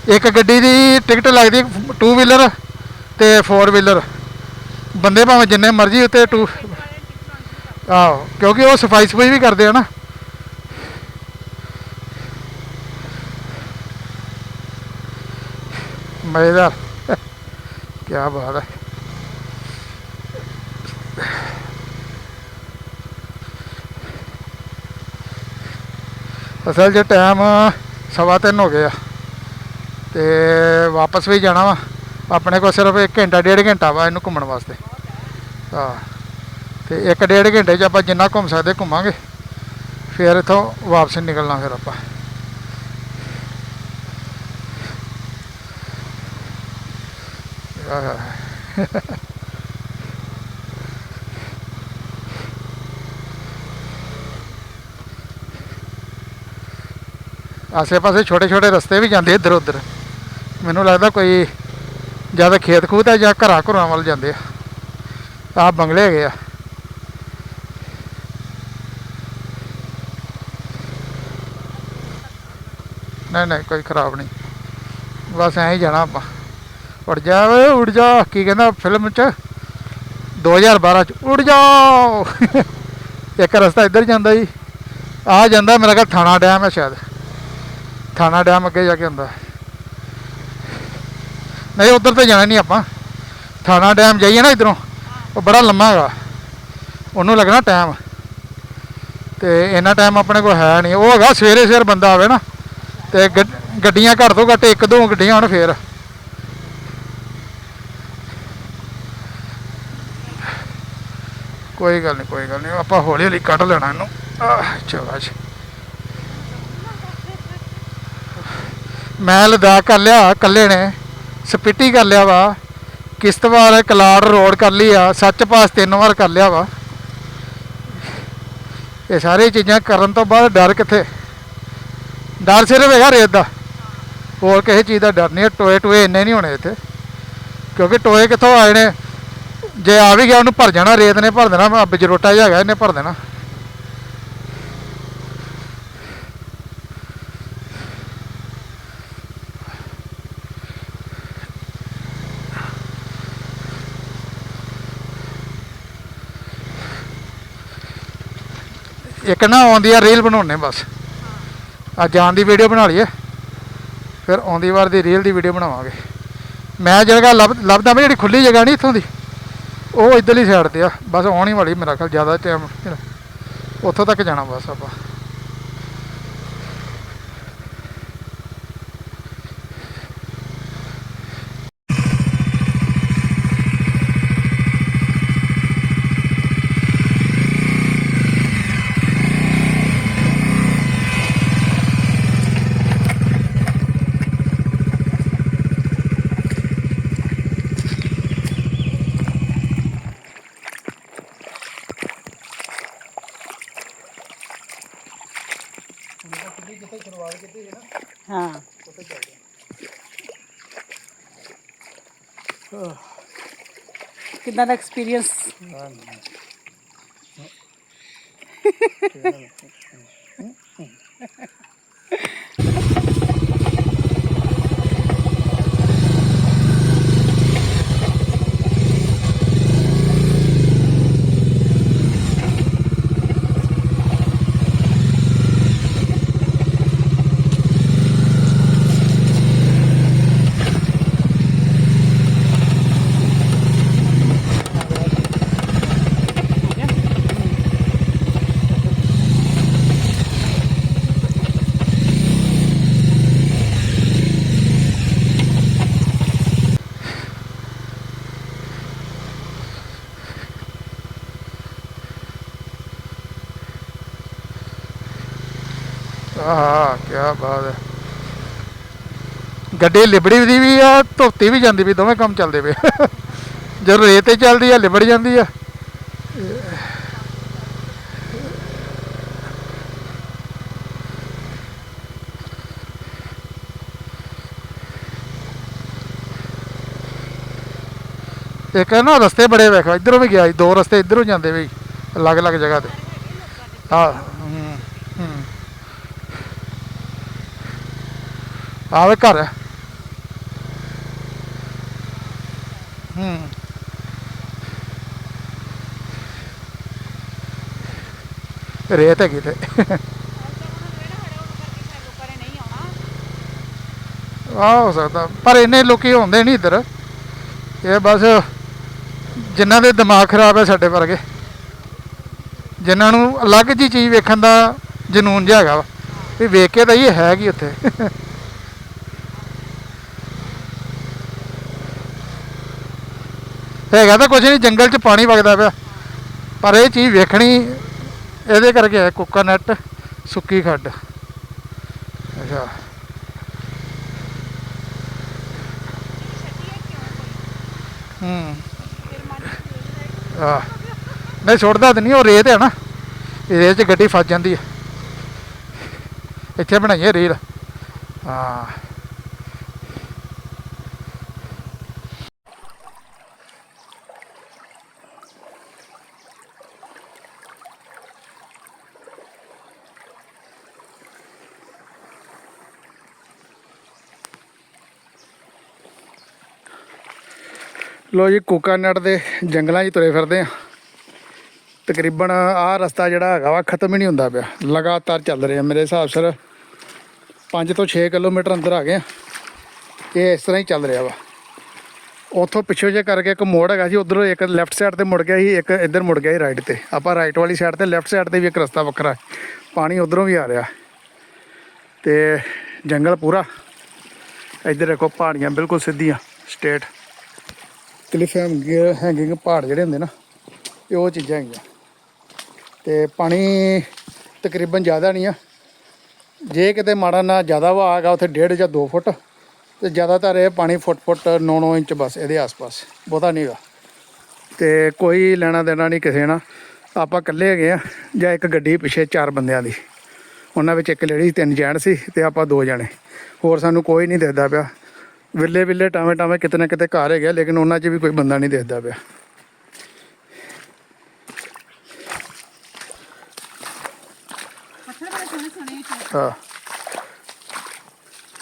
ਇੱਕ ਗੱਡੀ ਦੀ ਟਿਕਟ ਲੱਗਦੀ 2 ਵੀਲਰ ਤੇ 4 ਵੀਲਰ ਬੰਦੇ ਭਾਵੇਂ ਜਿੰਨੇ ਮਰਜ਼ੀ ਉੱਤੇ ਟੂ ਆਹੋ, ਕਿਉਂਕਿ ਉਹ ਸਫ਼ਾਈ ਸਫ਼ਾਈ ਵੀ ਕਰਦੇ ਆ ਨਾ। ਮਜ਼ੇਦਾਰ। ਕੀ ਬਾਤ ਹੈ ਅਸਲ 'ਚ ਟਾਈਮ ਸਵਾ ਤਿੰਨ ਹੋ ਗਿਆ ਤੇ ਵਾਪਸ ਵੀ ਜਾਣਾ ਵਾ। ਆਪਣੇ ਕੋਲ ਸਿਰਫ 1 ਘੰਟਾ, ਡੇਢ ਘੰਟਾ ਵਾ ਇਹਨੂੰ ਘੁੰਮਣ ਵਾਸਤੇ। ਹਾਂ, ਤੇ ਇੱਕ ਡੇਢ ਘੰਟੇ 'ਚ ਆਪਾਂ ਜਿੰਨਾ ਘੁੰਮ ਸਕਦੇ ਘੁੰਮਾਂਗੇ। ਫਿਰ ਇੱਥੋਂ ਵਾਪਸ ਨਿਕਲਣਾ ਫਿਰ ਆਪਾਂ। ਆਹ। ਆਸੇ ਪਾਸੇ ਛੋਟੇ ਛੋਟੇ ਰਸਤੇ ਵੀ ਜਾਂਦੇ ਇੱਧਰ ਉੱਧਰ ਮੈਨੂੰ ਲੱਗਦਾ ਕੋਈ ਜ਼ਿਆਦਾ ਖੇਤ ਖੂਤ ਆ ਜਾਂ ਘਰਾਂ ਘਰਾਂ ਵੱਲ ਜਾਂਦੇ ਆ। ਆ ਬੰਗਲੇ ਹੈਗੇ ਆ। ਨਹੀਂ ਨਹੀਂ, ਕੋਈ ਖਰਾਬ ਨਹੀਂ। ਬਸ ਐਂ ਹੀ ਜਾਣਾ ਆਪਾਂ। ਉੜ ਜਾ ਓਏ ਉੜ ਜਾ। ਕੀ ਕਹਿੰਦਾ ਫਿਲਮ ਚ? 2012 ਚ। ਉੜ ਜਾਓ ਇੱਕ ਰਸਤਾ ਇੱਧਰ ਜਾਂਦਾ ਜੀ। ਆ ਜਾਂਦਾ, ਮੇਰਾ ਖਿਆਲ ਥਾਣਾ ਡੈਮ ਹੈ ਸ਼ਾਇਦ। ਥਾਣਾ ਡੈਮ ਅੱਗੇ ਜਾ ਕੇ ਹੁੰਦਾ। ਨਹੀਂ, ਉਧਰ ਤੇ ਜਾਣਾ ਨਹੀਂ ਆਪਾਂ। ਥਾਣਾ ਡੈਮ ਜਾਈਏ ਨਾ ਇਧਰੋਂ। ਉਹ ਬੜਾ ਲੰਮਾ ਹੈਗਾ। ਉਹਨੂੰ ਲੱਗਣਾ ਟਾਈਮ। ਤੇ ਇੰਨਾ ਟਾਈਮ ਆਪਣੇ ਕੋਲ ਹੈ ਨਹੀਂ ਉਹ ਹੈਗਾ, ਸਵੇਰੇ ਸਵੇਰ ਬੰਦਾ ਆਵੇ ਨਾ। ਤੇ ਗੱਡ- ਗੱਡੀਆਂ ਘੱਟ ਤੋਂ ਘੱਟ ਇੱਕ ਦੋ ਗੱਡੀਆਂ ਹੋਣ ਫੇਰ। ਕੋਈ ਗੱਲ ਨਹੀਂ ਕੋਈ ਗੱਲ ਨਹੀਂ ਆਪਾਂ ਹੌਲੀ ਹੌਲੀ ਕੱਢ ਲੈਣਾ ਇਹਨੂੰ। ਚਲੋ ਜੀ ਮੈਂ ਲਦਾਖ ਕਰ ਲਿਆ, ਇਕੱਲੇ ਨੇ। ਸਪਿੱਟੀ ਕਰ ਲਿਆ ਵਾ। ਕਿਸ਼ਤਵਾੜ ਕਲਾੜ ਰੋਡ ਕਰ ਲਈ ਆ, ਸੱਚ ਪਾਸ ਤਿੰਨ ਵਾਰ ਕਰ ਲਿਆ ਵਾ। ਇਹ ਸਾਰੇ ਚੀਜ਼ਾਂ ਕਰਨ ਤੋਂ ਬਾਅਦ ਡਰ ਕਿੱਥੇ? ਡਰ ਸਿਰਫ ਹੈਗਾ ਰੇਤ ਦਾ। ਹੋਰ ਕਿਸੇ ਚੀਜ਼ ਦਾ ਡਰ ਨਹੀਂ ਹੈ ਟੋਏ ਟੋਏ ਇੰਨੇ ਨਹੀਂ ਹੋਣੇ ਇੱਥੇ। ਕਿਉਂਕਿ ਟੋਏ ਕਿੱਥੋਂ ਆਏ ਨੇ? ਜੇ ਆ ਵੀ ਗਿਆ, ਉਹਨੂੰ ਭਰ ਜਾਣਾ, ਰੇਤ ਨੇ ਭਰ ਦੇਣਾ ਬਜਰੋਟਾ ਜਿਹਾ ਹੈਗਾ, ਇਹਨੇ ਭਰ ਦੇਣਾ। ਇੱਕ ਨਾ ਆਉਂਦੀ ਆ ਰੀਲ ਬਣਾਉਣੇ ਬਸ। ਆ ਜਾਣ ਦੀ ਵੀਡੀਓ ਬਣਾ ਲਈਏ। ਫਿਰ ਆਉਂਦੀ ਵਾਰ ਦੀ ਰੀਲ ਦੀ ਵੀਡੀਓ ਬਣਾਵਾਂਗੇ। ਮੈਂ ਜਗ੍ਹਾ ਲੱਭ, ਲੱਭਦਾ ਮੈਂ ਜਿਹੜੀ ਖੁੱਲੀ ਜਗ੍ਹਾ ਨਹੀਂ ਇੱਥੋਂ ਦੀ। ਉਹ ਇੱਧਰਲੀ ਸਾਈਡ ਤੇ ਆ। ਬਸ ਆਉਣ ਹੀ ਵਾਲੀ ਮੇਰਾ ਖਿਆਲ ਜ਼ਿਆਦਾ ਟਾਈਮ ਉੱਥੋਂ ਤੱਕ ਜਾਣਾ ਬਸ ਆਪਾਂ। ਕਿੰਨਾ ਦਾ ਐਕਸਪੀਰੀਅੰਸ ਆਹ ਕੀ ਬਾਤ ਹੈ ਗੱਡੀ ਲਿਬੜੀ ਦੀ ਵੀ ਆ, ਧੋਤੀ ਵੀ ਜਾਂਦੀ ਵੀ, ਦੋਵੇਂ ਕੰਮ ਚੱਲਦੇ ਪਏ ਜਦੋਂ ਰੇਤ ਤੇ ਚੱਲਦੀ ਆ, ਲਿਬੜ ਜਾਂਦੀ ਆ। ਇੱਕ ਨਾ ਰਸਤੇ ਬੜੇ ਵੇਖੋ ਇਧਰੋਂ ਵੀ ਗਿਆ ਦੋ ਰਸਤੇ ਇਧਰੋਂ ਜਾਂਦੇ ਵੀ, ਅਲੱਗ-ਅਲੱਗ ਜਗ੍ਹਾ ਤੇ। ਆ, ਹੂੰ ਆਵੇ ਘਰ ਹੈ। ਹੂੰ। ਰੇਤ ਹੈਗੀ ਤੇ। ਆ ਹੋ ਸਕਦਾ, ਪਰ ਇੰਨੇ ਲੋਕੀ ਹੁੰਦੇ ਨਹੀਂ ਇੱਧਰ। ਇਹ ਬਸ ਜਿਨ੍ਹਾਂ ਦੇ ਦਿਮਾਗ ਖਰਾਬ ਹੈ ਸਾਡੇ ਵਰਗੇ। ਜਿਨ੍ਹਾਂ ਨੂੰ ਅਲੱਗ ਜੀ ਚੀਜ਼ ਵੇਖਣ ਦਾ ਜਨੂਨ ਜਿਹਾ ਹੈਗਾ ਵਾ। ਵੀ ਵੇਖ ਕੇ ਤਾਂ ਇਹ ਹੈ ਕੀ ਉੱਥੇ। ਹੈਗਾ ਤਾਂ ਕੁਝ ਨਹੀਂ ਜੰਗਲ 'ਚ ਪਾਣੀ ਵਗਦਾ ਪਿਆ। ਪਰ ਇਹ ਚੀਜ਼ ਵੇਖਣੀ, ਇਹਦੇ ਕਰਕੇ ਹੈ ਕੋਕੋਨਟ ਸੁੱਕੀ ਖੱਡ। ਅੱਛਾ। ਹੂੰ। ਆ ਨਹੀਂ ਛੁੱਟਦਾ ਤਾਂ ਨਹੀਂ, ਉਹ ਰੇਤ ਹੈ ਨਾ। ਰੇਤ 'ਚ ਗੱਡੀ ਫਸ ਜਾਂਦੀ ਹੈ। ਇੱਥੇ ਬਣਾਈਏ ਰੇਲ ਹਾਂ। ਲੋ ਜੀ, ਕੋਕਾਨਟ ਦੇ ਜੰਗਲਾਂ 'ਚ ਤੁਰੇ ਫਿਰਦੇ ਆ। ਤਕਰੀਬਨ ਆਹ ਰਸਤਾ ਜਿਹੜਾ ਹੈਗਾ ਵਾ, ਖਤਮ ਹੀ ਨਹੀਂ ਹੁੰਦਾ ਪਿਆ। ਲਗਾਤਾਰ ਚੱਲ ਰਿਹਾ ਮੇਰੇ ਹਿਸਾਬ ਸਰ। 5 ਤੋਂ 6 ਕਿਲੋਮੀਟਰ ਅੰਦਰ ਆ ਗਏ ਆ। ਇਹ ਇਸ ਤਰ੍ਹਾਂ ਹੀ ਚੱਲ ਰਿਹਾ ਵਾ। ਉੱਥੋਂ ਪਿੱਛੇ ਜੇ ਕਰਕੇ ਇੱਕ ਮੋੜ ਹੈਗਾ ਸੀ, ਉਧਰੋਂ ਇੱਕ ਲੈਫਟ ਸਾਈਡ ਤੇ ਮੁੜ ਗਿਆ ਸੀ, ਇੱਕ ਇੱਧਰ ਮੁੜ ਗਿਆ ਸੀ ਰਾਈਟ ਤੇ। ਆਪਾਂ ਰਾਈਟ ਵਾਲੀ ਸਾਈਡ ਤੇ ਲੈਫਟ ਸਾਈਡ ਤੇ ਵੀ ਇੱਕ ਰਸਤਾ ਵੱਖਰਾ ਪਾਣੀ ਉਧਰੋਂ ਵੀ ਆ ਰਿਹਾ। ਤੇ ਜੰਗਲ ਪੂਰਾ। ਇੱਧਰ ਦੇਖੋ ਪਹਾੜੀਆਂ ਬਿਲਕੁਲ ਸਿੱਧੀਆਂ ਸਟੇਟ ਕਲਿਫ ਹੈਂਗਿੰਗ ਪਹਾੜ ਜਿਹੜੇ ਹੁੰਦੇ ਨਾ ਇਹ ਉਹ ਚੀਜ਼ਾਂ ਹੈਗੀਆਂ। ਤੇ ਪਾਣੀ ਤਕਰੀਬਨ ਜ਼ਿਆਦਾ ਨਹੀਂ ਆ। ਜੇ ਕਿਤੇ ਮਾੜਾ ਨਾ ਜ਼ਿਆਦਾ ਵਾ ਆਗਾ ਉੱਥੇ 1.5 ਜਾਂ 2 ਫੁੱਟ, ਤੇ ਜ਼ਿਆਦਾਤਰ ਇਹ ਪਾਣੀ ਫੁੱਟ ਫੁੱਟ 9-9 ਇੰਚ ਬਸ, ਇਹਦੇ ਆਸ-ਪਾਸ, ਬਹੁਤਾ ਨਹੀਂਗਾ ਤੇ ਕੋਈ ਲੈਣਾ ਦੇਣਾ ਨਹੀਂ ਕਿਸੇ ਨਾਲ। ਆਪਾਂ ਇਕੱਲੇ ਹੈਗੇ ਆ, ਜਾਂ ਇੱਕ ਗੱਡੀ ਪਿੱਛੇ ਚਾਰ ਬੰਦਿਆਂ ਦੀ। ਉਹਨਾਂ ਵਿੱਚ ਇੱਕ ਲੇਡੀ, ਤਿੰਨ ਜੈਂਟ ਸੀ, ਤੇ ਆਪਾਂ ਦੋ ਜਣੇ। ਹੋਰ ਸਾਨੂੰ ਕੋਈ ਨਹੀਂ ਦਿਸਦਾ ਪਿਆ। ਵਿਲੇ ਵਿਲੇ ਟਾਵੇਂ ਟਾਵੇਂ ਕਿਤੇ ਨਾ ਕਿਤੇ ਘਰ ਹੈਗੇ ਲੇਕਿਨ ਉਹਨਾਂ 'ਚ ਵੀ ਕੋਈ ਬੰਦਾ ਨਹੀਂ ਦਿਖਦਾ ਪਿਆ। ਹਾਂ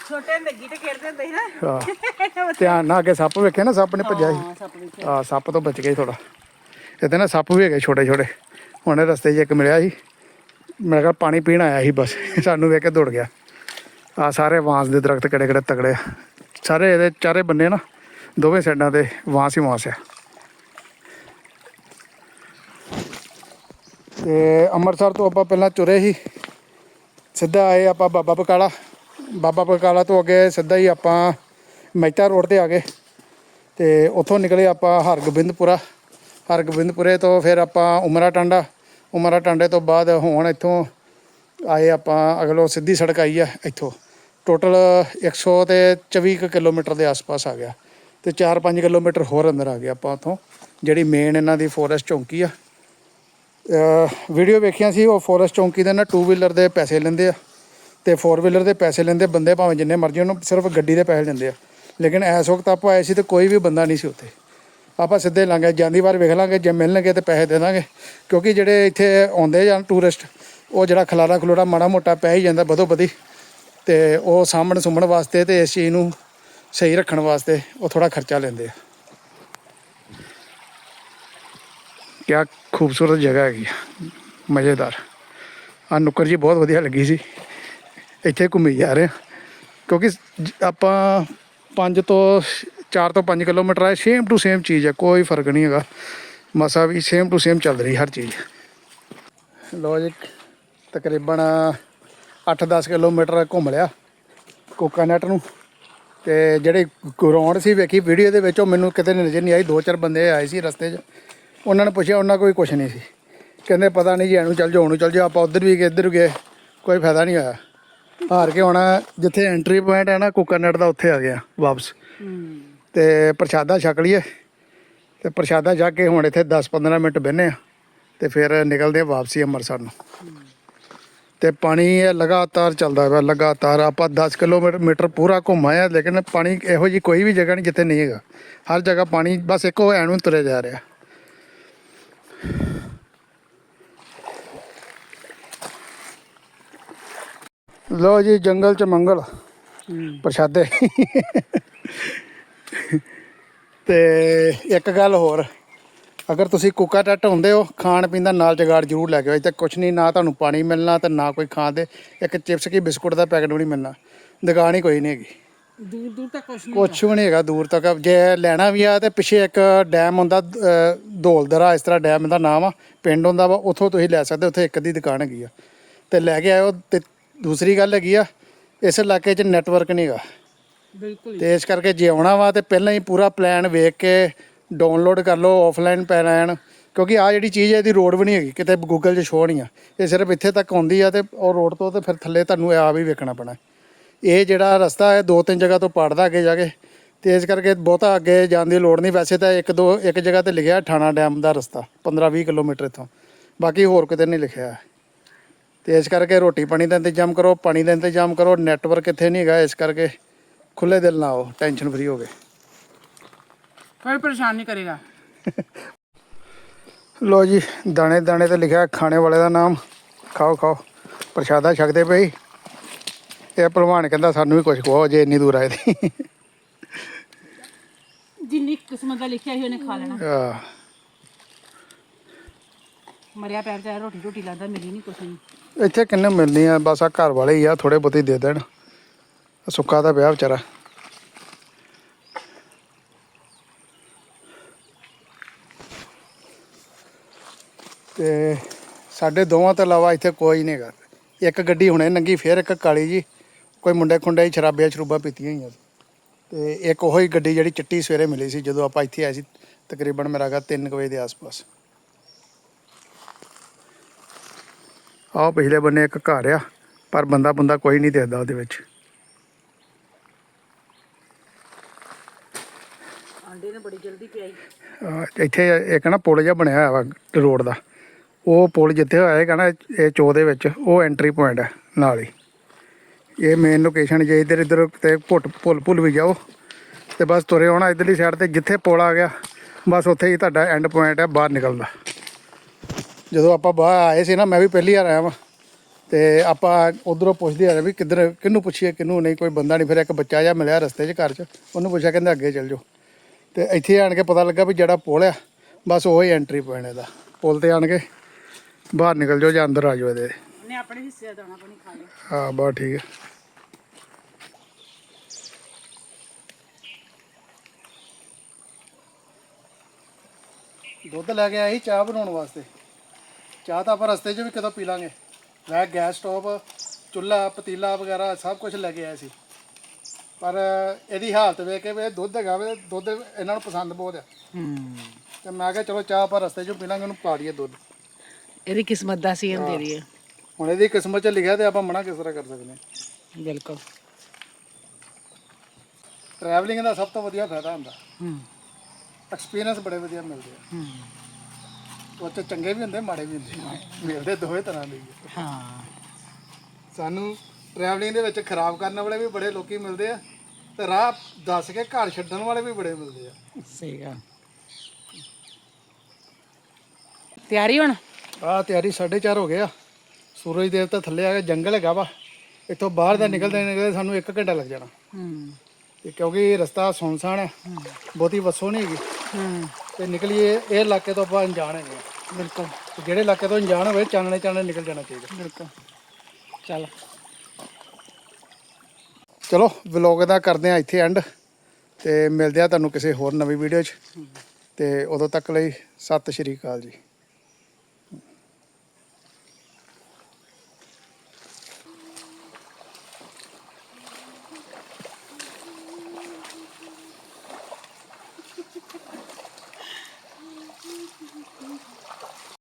ਛੋਟੇ ਹੁੰਦੇ ਗੀਟੇ ਖੇਡਦੇ ਹੁੰਦੇ ਸੀ ਨਾ। ਧਿਆਨ ਨਾਲ ਅੱਗੇ ਸੱਪ ਵੇਖਿਆ ਨਾ ਸੱਪ ਨੇ ਭੱਜਿਆ ਸੀ। ਹਾਂ ਸੱਪ ਤੋਂ ਬਚ ਗਏ ਥੋੜਾ ਇੱਥੇ ਨਾ ਸੱਪ ਵੀ ਹੈਗੇ ਛੋਟੇ ਛੋਟੇ। ਹੁਣੇ ਰਸਤੇ 'ਚ ਇੱਕ ਮਿਲਿਆ ਸੀ। ਮੇਰੇ ਕੋਲ ਪਾਣੀ ਪੀਣ ਆਇਆ ਸੀ ਬਸ। ਸਾਨੂੰ ਵੇਖ ਕੇ ਦੌੜ ਗਿਆ। ਆ ਸਾਰੇ ਬਾਂਸ ਦੇ ਦਰਖਤ ਕਿਹੜੇ ਕਿਹੜੇ ਤਗੜੇ ਆ। ਸਾਰੇ ਇਹਦੇ ਚਾਰੇ ਬੰਨੇ ਨਾ, ਦੋਵੇਂ ਸਾਈਡਾਂ ਤੇ ਵਾਂਸ ਹੀ ਵਾਂਸ ਆ। ਤੇ ਅੰਮ੍ਰਿਤਸਰ ਤੋਂ ਆਪਾਂ ਪਹਿਲਾਂ ਚੁਰੇ ਸੀ ਸਿੱਧਾ ਆਏ ਆਪਾਂ ਬਾਬਾ ਬਕਾਲਾ। ਬਾਬਾ ਬਕਾਲਾ ਤੋਂ ਅੱਗੇ ਸਿੱਧਾ ਹੀ ਆਪਾਂ ਮਹਿਤਾ ਰੋਡ ਤੇ ਆ ਗਏ। ਤੇ ਉੱਥੋਂ ਨਿਕਲੇ ਆਪਾਂ ਹਰਗੋਬਿੰਦਪੁਰਾ। ਹਰਗੋਬਿੰਦਪੁਰੇ ਤੋਂ ਫਿਰ ਆਪਾਂ ਉਮਰਾ ਟਾਂਡਾ ਉਮਰਾ ਟਾਂਡੇ ਤੋਂ ਬਾਅਦ ਹੁਣ ਇੱਥੋਂ ਆਏ ਆਪਾਂ ਅਗਲੋ ਸਿੱਧੀ ਸੜਕ ਆਈ ਆ ਇੱਥੋਂ। ਟੋਟਲ 100 ਤੇ 24 ਕੁ ਕਿਲੋਮੀਟਰ ਦੇ ਆਸ-ਪਾਸ ਆ ਗਿਆ ਤੇ 4-5 ਕਿਲੋਮੀਟਰ ਹੋਰ ਅੰਦਰ ਆ ਗਿਆ ਆਪਾਂ ਉੱਥੋਂ, ਜਿਹੜੀ ਮੇਨ ਇਹਨਾਂ ਦੀ ਫੋਰੈਸਟ ਚੌਂਕੀ ਆ। ਵੀਡੀਓ ਵੇਖਿਆ ਸੀ, ਉਹ ਫੋਰੈਸਟ ਚੌਂਕੀ ਦੇ ਨਾ ਟੂ ਵੀਲਰ ਦੇ ਪੈਸੇ ਲੈਂਦੇ ਆ ਤੇ 4 ਵੀਲਰ ਦੇ ਪੈਸੇ ਲੈਂਦੇ ਬੰਦੇ ਭਾਵੇਂ ਜਿੰਨੇ ਮਰਜ਼ੀ, ਉਹਨੂੰ ਸਿਰਫ ਗੱਡੀ ਦੇ ਪੈਸੇ ਲੈਂਦੇ ਆ। ਲੇਕਿਨ ਇਸ ਵਕਤ ਆਪਾਂ ਆਏ ਸੀ ਤੇ ਕੋਈ ਵੀ ਬੰਦਾ ਨਹੀਂ ਸੀ ਉੱਥੇ। ਆਪਾਂ ਸਿੱਧੇ ਲਾਂਗੇ, ਜਾਂਦੀ ਵਾਰ ਵੇਖ ਲਾਂਗੇ, ਜੇ ਮਿਲਣਗੇ ਤੇ ਪੈਸੇ ਦੇ ਦਾਂਗੇ। ਕਿਉਂਕਿ ਜਿਹੜੇ ਇੱਥੇ ਆਉਂਦੇ ਜਾਂ ਟੂਰਿਸਟ ਉਹ ਜਿਹੜਾ ਖਲਾਰਾ ਖਲੋੜਾ ਮਾੜਾ ਮੋਟਾ ਪੈ ਹੀ ਜਾਂਦਾ ਬਦੋ ਬਦੀ ਤੇ ਉਹ ਸਾਹਮਣ ਸੁੰਮਣ ਵਾਸਤੇ ਤੇ ਇਸ ਚੀਜ਼ ਨੂੰ ਸਹੀ ਰੱਖਣ ਵਾਸਤੇ ਉਹ ਥੋੜਾ ਖਰਚਾ ਲੈਂਦੇ ਆ। ਕਿਆ ਖੂਬਸੂਰਤ ਜਗ੍ਹਾ ਹੈਗੀ ਆ। ਮਜ਼ੇਦਾਰ। ਆ ਨੁੱਕਰ ਜੀ ਬਹੁਤ ਵਧੀਆ ਲੱਗੀ ਸੀ। ਇੱਥੇ ਘੁੰਮੀ ਜਾ ਰਹੇ ਹਾਂ ਕਿਉਂਕਿ ਆਪਾਂ 5 ਤੋਂ 4 ਤੋਂ 5 ਕਿਲੋਮੀਟਰ ਆ। ਸੇਮ ਟੂ ਸੇਮ ਚੀਜ਼ ਹੈ ਕੋਈ ਫ਼ਰਕ ਨਹੀਂ ਹੈਗਾ। ਮਸਾ ਵੀ ਸੇਮ ਟੂ ਸੇਮ ਚੱਲ ਰਹੀ ਹਰ ਚੀਜ਼। ਲੋ ਜੀ, ਤਕਰੀਬਨ 8-10 ਕਿਲੋਮੀਟਰ ਘੁੰਮ ਲਿਆ ਕੋਕਾਨਟ ਨੂੰ ਤੇ ਜਿਹੜੇ ਗਰਾਊਂਡ ਸੀ ਵੇਖੀ ਵੀਡੀਓ ਦੇ ਵਿੱਚ ਉਹ ਮੈਨੂੰ ਕਿਤੇ ਨਜ਼ਰ ਨਹੀਂ ਆਈ। ਦੋ ਚਾਰ ਬੰਦੇ ਆਏ ਸੀ ਰਸਤੇ 'ਚ। ਉਹਨਾਂ ਨੇ ਪੁੱਛਿਆ, ਉਹਨਾਂ ਕੋਈ ਕੁਛ ਨਹੀਂ ਸੀ। ਕਹਿੰਦੇ ਪਤਾ ਨਹੀਂ ਜੀ, ਇਹਨੂੰ ਚੱਲ ਜਾਓ, ਉਹਨੂੰ ਚੱਲ ਜਾਓ, ਆਪਾਂ ਉਧਰ ਵੀ ਗਏ, ਇੱਧਰ ਵੀ ਗਏ, ਕੋਈ ਫਾਇਦਾ ਨਹੀਂ ਹੋਇਆ। ਹਾਰ ਕੇ ਆਉਣਾ ਜਿੱਥੇ ਐਂਟਰੀ ਪੁਆਇੰਟ ਹੈ ਨਾ, ਕੋਕਾਨਟ ਦਾ, ਉੱਥੇ ਆ ਗਿਆ ਵਾਪਸ। ਤੇ ਪ੍ਰਸ਼ਾਦਾ ਛਕ ਲਈਏ। ਤੇ ਪ੍ਰਸ਼ਾਦਾ ਛਕ ਕੇ ਹੁਣ ਇੱਥੇ 10-15 ਮਿੰਟ ਬਹਿਨੇ ਆ ਤੇ ਫਿਰ ਨਿਕਲਦੇ ਆ ਵਾਪਸੀ ਅੰਮ੍ਰਿਤਸਰ ਨੂੰ। ਤੇ ਪਾਣੀ ਇਹ ਲਗਾਤਾਰ ਚੱਲਦਾ ਪਿਆ ਲਗਾਤਾਰ। ਆਪਾਂ 10 ਕਿਲੋਮੀਟਰ ਮੀਟਰ ਪੂਰਾ ਘੁੰਮਾਇਆ ਲੇਕਿਨ ਪਾਣੀ ਇਹੋ ਜੀ ਕੋਈ ਵੀ ਜਗ੍ਹਾ ਨਹੀਂ ਜਿੱਥੇ ਨਹੀਂ ਹੈਗਾ। ਹਰ ਜਗ੍ਹਾ ਪਾਣੀ ਬਸ ਇੱਕੋ ਐਨੂੰ ਤੁਰੇ ਜਾ ਰਿਹਾ। ਲੋ ਜੀ ਜੰਗਲ ਚ ਮੰਗਲ। ਪ੍ਰਸ਼ਾਦੇ। ਤੇ ਇੱਕ ਗੱਲ ਹੋਰ। ਅਗਰ ਤੁਸੀਂ ਕੁੱਕਾ ਟੱਟ ਹੁੰਦੇ ਹੋ ਖਾਣ ਪੀਣ ਦਾ ਨਾਲ ਜਗਾੜ ਜ਼ਰੂਰ ਲੈ ਕੇ ਆਓ। ਇੱਥੇ ਕੁਛ ਨਹੀਂ ਨਾ ਤੁਹਾਨੂੰ ਪਾਣੀ ਮਿਲਣਾ ਤੇ ਨਾ ਕੋਈ ਖਾਣ ਦੇ। ਇੱਕ ਚਿਪਸ ਕੀ ਬਿਸਕੁਟ ਦਾ ਪੈਕਟ ਵੀ ਨਹੀਂ ਮਿਲਣਾ। ਦੁਕਾਨ ਹੀ ਕੋਈ ਨਹੀਂ ਹੈਗੀ। ਦੂਰ ਦੂਰ ਤੱਕ ਕੁਛ ਨਹੀਂ ਕੁਛ ਵੀ ਨਹੀਂ ਹੈਗਾ ਦੂਰ ਤੱਕ। ਜੇ ਲੈਣਾ ਵੀ ਆ ਤੇ ਪਿੱਛੇ ਇੱਕ ਡੈਮ ਹੁੰਦਾ ਅਹ, ਧੌਲਦਰਾ ਇਸ ਤਰ੍ਹਾਂ ਡੈਮ ਦਾ ਨਾਮ ਆ ਪਿੰਡ ਹੁੰਦਾ ਵਾ ਉੱਥੋਂ ਤੁਸੀਂ ਲੈ ਸਕਦੇ ਉੱਥੇ ਇੱਕ ਦੀ ਦੁਕਾਨ ਹੈਗੀ ਆ। ਤੇ ਲੈ ਕੇ ਆਇਓ ਤੇ ਦੂਸਰੀ ਗੱਲ ਹੈਗੀ ਆ ਇਸ ਇਲਾਕੇ 'ਚ ਨੈਟਵਰਕ ਨਹੀਂ ਹੈਗਾ। ਬਿਲਕੁਲ। ਤੇ ਇਸ ਕਰਕੇ ਜੇ ਆਉਣਾ ਵਾ ਤੇ ਪਹਿਲਾਂ ਹੀ ਪੂਰਾ ਪਲਾਨ ਵੇਖ ਕੇ ਡਾਊਨਲੋਡ ਕਰ ਲਓ ਆਫਲਾਈਨ ਪਲਾਨ ਕਿਉਂਕਿ ਆ ਜਿਹੜੀ ਚੀਜ਼ ਹੈ, ਇਹਦੀ ਰੋਡ ਵੀ ਨਹੀਂ ਹੈਗੀ, ਕਿਤੇ ਗੂਗਲ 'ਚ ਸ਼ੋਅ ਨਹੀਂ ਆ। ਇਹ ਸਿਰਫ ਇੱਥੇ ਤੱਕ ਆਉਂਦੀ ਆ ਤੇ ਉਹ ਰੋਡ ਤੋਂ ਤੇ ਫਿਰ ਥੱਲੇ ਤੁਹਾਨੂੰ ਆਪ ਹੀ ਵੇਖਣਾ ਪੈਣਾ। ਇਹ ਜਿਹੜਾ ਰਸਤਾ ਹੈ, ਦੋ ਤਿੰਨ ਜਗ੍ਹਾ ਤੋਂ ਪੜਦਾ ਅੱਗੇ ਜਾ ਕੇ, ਤੇ ਇਸ ਕਰਕੇ ਬਹੁਤਾ ਅੱਗੇ ਜਾਣ ਦੀ ਲੋੜ ਨਹੀਂ। ਵੈਸੇ ਤਾਂ ਇੱਕ ਦੋ, ਇੱਕ ਜਗ੍ਹਾ ਤੇ ਲਿਖਿਆ ਠਾਣਾ ਡੈਮ ਦਾ ਰਸਤਾ 15-20 ਕਿਲੋਮੀਟਰ ਇੱਥੋਂ। ਬਾਕੀ ਹੋਰ ਕਿਤੇ ਨਹੀਂ ਲਿਖਿਆ। ਤੇ ਇਸ ਕਰਕੇ ਰੋਟੀ ਪਾਣੀ ਦਾ ਇੰਤਜ਼ਾਮ ਕਰੋ, ਪਾਣੀ ਦਾ ਇੰਤਜ਼ਾਮ ਕਰੋ। ਨੈਟਵਰਕ ਇੱਥੇ ਨਹੀਂ ਹੈਗਾ, ਇਸ ਕਰਕੇ ਖੁੱਲੇ ਦਿਲ ਨਾਲ ਆਓ ਟੈਨਸ਼ਨ ਫਰੀ ਹੋ ਕੇ ਕੋਈ ਪਰੇਸ਼ਾਨ ਨਹੀਂ ਕਰੇਗਾ। ਲੋ ਜੀ ਦਾਣੇ ਦਾਣੇ ਤੇ ਲਿਖਿਆ ਖਾਣੇ ਵਾਲੇ ਦਾ ਨਾਮ। ਖਾਓ ਖਾਓ। ਪ੍ਰਸ਼ਾਦਾ ਛਕਦੇ ਪਈ ਇਹ ਭਲਵਾਨ ਕਹਿੰਦਾ ਸਾਨੂੰ ਵੀ ਕੁਝ ਖਵਾਓ ਜੇ ਇੰਨੀ ਦੂਰ ਆਏ ਦੀ ਜਿੰਨੀ ਕਿਸਮਤ ਦਾ ਲਿਖਿਆ ਸੀ ਉਹਨੇ ਖਾ ਲੈਣਾ। ਆਹ, ਮਰਿਆ ਪੈਰ ਚਾਹੇ ਰੋਟੀ ਰੋਟੀ ਲਾਦਾ ਮਿਲੀ ਨਹੀਂ ਕੁਛ ਨਹੀਂ ਇੱਥੇ ਕਿੰਨੇ ਮਿਲਣੀ ਆ ਬਸ ਆ ਘਰ ਵਾਲੇ ਹੀ ਆ ਥੋੜੇ ਬਹੁਤੇ ਦੇ ਦੇਣ। ਸੁੱਕਾ ਤਾਂ ਪਿਆ ਵਿਚਾਰਾ। ਤੇ ਸਾਡੇ ਦੋਵਾਂ ਤੋਂ ਇਲਾਵਾ ਇੱਥੇ ਕੋਈ ਨਹੀਂ ਹੈਗਾ। ਇੱਕ ਗੱਡੀ ਹੁਣੇ ਨੰਗੀ ਫੇਰ ਇੱਕ ਕਾਲੀ ਜੀ। ਕੋਈ ਮੁੰਡੇ ਖੁੰਡੇ ਹੀ ਸ਼ਰਾਬੀਆਂ ਸ਼ਰੂਬਾਂ ਪੀਤੀਆਂ ਹੋਈਆਂ ਸੀ। ਤੇ ਇੱਕ ਉਹੀ ਗੱਡੀ ਜਿਹੜੀ ਚਿੱਟੀ ਸਵੇਰੇ ਮਿਲੀ ਸੀ ਜਦੋਂ ਆਪਾਂ ਇੱਥੇ ਆਏ ਸੀ ਤਕਰੀਬਨ ਮੇਰਾ ਗਾ 3 ਵਜੇ ਦੇ ਆਸ-ਪਾਸ। ਆਹ ਪਿਛਲੇ ਬੰਨੇ ਇੱਕ ਘਰ ਆ ਪਰ ਬੰਦਾ ਬੰਦਾ ਕੋਈ ਨਹੀਂ ਦਿਖਦਾ ਉਹਦੇ ਵਿੱਚ। ਆਂਡੇ ਨੇ ਬੜੀ ਜਲਦੀ ਪਿਆਈ। ਇੱਥੇ ਇੱਕ ਨਾ ਪੁਲ ਜਿਹਾ ਬਣਿਆ ਹੋਇਆ ਵਾ ਰੋਡ ਦਾ। ਉਹ ਪੁਲ ਜਿੱਥੇ ਹੋਇਆ ਨਾ, ਇਹ ਚੋ ਦੇ ਵਿੱਚ, ਉਹ ਐਂਟਰੀ ਪੁਆਇੰਟ ਹੈ ਨਾਲ ਹੀ। ਇਹ ਮੇਨ ਲੋਕੇਸ਼ਨ ਜੇ ਇੱਧਰ ਇੱਧਰ ਤੇ ਪੁੱਟ ਪੁਲ ਪੁਲ ਵੀ ਜਾਓ, ਤੇ ਬਸ ਤੁਰੇ ਆਉਣਾ ਇੱਧਰਲੀ ਸਾਈਡ ਤੇ, ਜਿੱਥੇ ਪੁਲ ਆ ਗਿਆ, ਬਸ ਉੱਥੇ ਹੀ ਤੁਹਾਡਾ ਐਂਡ ਪੁਆਇੰਟ ਹੈ ਬਾਹਰ ਨਿਕਲਦਾ। ਜਦੋਂ ਆਪਾਂ ਬਾਹਰ ਆਏ ਸੀ ਨਾ, ਮੈਂ ਵੀ ਪਹਿਲੀ ਵਾਰ ਆਇਆ ਵਾਂ, ਤੇ ਆਪਾਂ ਉਧਰੋਂ ਪੁੱਛਦੇ ਆ ਰਹੇ ਵੀ ਕਿੱਧਰ, ਕਿਹਨੂੰ ਪੁੱਛੀਏ, ਕਿਹਨੂੰ ਨਹੀਂ, ਕੋਈ ਬੰਦਾ ਨਹੀਂ, ਫਿਰ ਇੱਕ ਬੱਚਾ ਜਿਹਾ ਮਿਲਿਆ ਰਸਤੇ 'ਚ, ਘਰ 'ਚ, ਉਹਨੂੰ ਪੁੱਛਿਆ, ਕਹਿੰਦੇ ਅੱਗੇ ਚੱਲ ਜਾਓ। ਤੇ ਇੱਥੇ ਆਣ ਕੇ ਪਤਾ ਲੱਗਾ ਵੀ ਜਿਹੜਾ ਪੁਲ ਆ, ਬਸ ਉਹ ਹੀ ਐਂਟਰੀ ਪੁਆਇੰਟ ਇਹਦਾ। ਪੁਲ ਤੇ ਆਣ ਕੇ ਬਾਹਰ ਨਿਕਲ ਜਾਓ ਜਾਂ ਅੰਦਰ ਆ ਜਾਓ ਇਹਦੇ। ਉਹਨੇ ਆਪਣੇ ਹਿੱਸੇ ਦਾ ਦਾਣਾ ਪਾਣੀ ਖਾ ਲਿਆ। ਹਾਂ ਬਸ ਠੀਕ ਹੈ। ਦੁੱਧ ਲੈ ਕੇ ਆਏ ਸੀ ਚਾਹ ਬਣਾਉਣ ਵਾਸਤੇ। ਚਾਹ ਤਾਂ ਆਪਾਂ ਰਸਤੇ 'ਚ ਵੀ ਕਦੋਂ ਪੀ ਲਾਂਗੇ। ਵੈ ਗੈਸ ਸਟੋਵ ਚੁੱਲ੍ਹਾ ਪਤੀਲਾ ਵਗੈਰਾ ਸਭ ਕੁਝ ਲੈ ਕੇ ਆਏ ਸੀ। ਪਰ ਇਹਦੀ ਹਾਲਤ ਵੇਖ ਕੇ ਵੀ ਇਹ ਦੁੱਧ ਹੈਗਾ ਵੇ ਦੁੱਧ ਇਹਨਾਂ ਨੂੰ ਪਸੰਦ ਬਹੁਤ ਆ। ਹੂੰ। ਤੇ ਮੈਂ ਕਿਹਾ ਚਲੋ ਚਾਹ ਆਪਾਂ ਰਸਤੇ 'ਚੋਂ ਪੀ ਲਾਂਗੇ ਉਹਨੂੰ ਪਾ ਦਈਏ ਦੁੱਧ। ਇਹਦੀ ਕਿਸਮਤ ਦਾ ਸੀ ਹੁੰਦੀ ਰਹੀ ਹੈ। ਹੁਣ ਇਹਦੀ ਕਿਸਮਤ 'ਚ ਲਿਖਿਆ ਤੇ ਆਪਾਂ ਮਨਾ ਕਿਸ ਤਰ੍ਹਾਂ ਕਰ ਸਕਦੇ ਹਾਂ। ਬਿਲਕੁਲ। ਟਰੈਵਲਿੰਗ ਦਾ ਸਭ ਤੋਂ ਵਧੀਆ ਫਾਇਦਾ ਹੁੰਦਾ। ਹੂੰ। ਐਕਸਪੀਰੀਅੰਸ ਬੜੇ ਵਧੀਆ ਮਿਲਦੇ ਆ। ਹੂੰ। ਉਹ ਚੰਗੇ ਵੀ ਹੁੰਦੇ ਮਾੜੇ ਵੀ ਹੁੰਦੇ। ਮਿਲਦੇ ਦੋਵੇਂ ਤਰ੍ਹਾਂ ਦੇ ਹੀ ਆ। ਹਾਂ। ਸਾਨੂੰ ਟਰੈਵਲਿੰਗ ਦੇ ਵਿੱਚ ਖਰਾਬ ਕਰਨ ਵਾਲੇ ਵੀ ਬੜੇ ਲੋਕੀ ਮਿਲਦੇ ਆ ਤੇ ਰਾਹ ਦੱਸ ਕੇ ਘਰ ਛੱਡਣ ਵਾਲੇ ਵੀ ਬੜੇ ਮਿਲਦੇ ਆ। ਸਹੀ ਗੱਲ। ਤਿਆਰੀ ਹੁਣ? ਆਹ ਤਿਆਰੀ 4:30 ਹੋ ਗਿਆ ਸੂਰਜ ਦੇਵਤਾ ਥੱਲੇ ਆ ਗਿਆ ਜੰਗਲ ਹੈਗਾ ਵਾ। ਇੱਥੋਂ ਬਾਹਰ ਦਾ ਨਿਕਲਦੇ ਨਿਕਲਦੇ ਸਾਨੂੰ 1 ਘੰਟਾ ਲੱਗ ਜਾਣਾ। ਹੂੰ। ਤੇ ਕਿਉਂਕਿ ਰਸਤਾ ਸੁਨਸਾਨ ਹੈ। ਬਹੁਤੀ ਵਸੋਂ ਨਹੀਂ ਹੈਗੀ। ਹੂੰ। ਤੇ ਨਿਕਲੀਏ ਇਹ ਇਲਾਕੇ ਤੋਂ ਆਪਾਂ ਅਣਜਾਣ ਹੈਗੇ ਆ। ਬਿਲਕੁਲ। ਤੇ ਜਿਹੜੇ ਇਲਾਕੇ ਤੋਂ ਅਣਜਾਣ ਹੋਵੇ ਚਾਨਣੇ ਚਾਨਣੇ ਨਿਕਲ ਜਾਣਾ ਚਾਹੀਦਾ। ਬਿਲਕੁਲ। ਚੱਲ। ਚਲੋ ਵਲੌਗ ਦਾ ਕਰਦੇ ਆ ਇੱਥੇ ਐਂਡ ਤੇ ਮਿਲਦੇ ਆ ਤੁਹਾਨੂੰ ਕਿਸੇ ਹੋਰ ਨਵੀਂ ਵੀਡੀਓ 'ਚ। ਤੇ ਉਦੋਂ ਤੱਕ ਲਈ ਸਤਿ ਸ਼੍ਰੀ ਅਕਾਲ ਜੀ।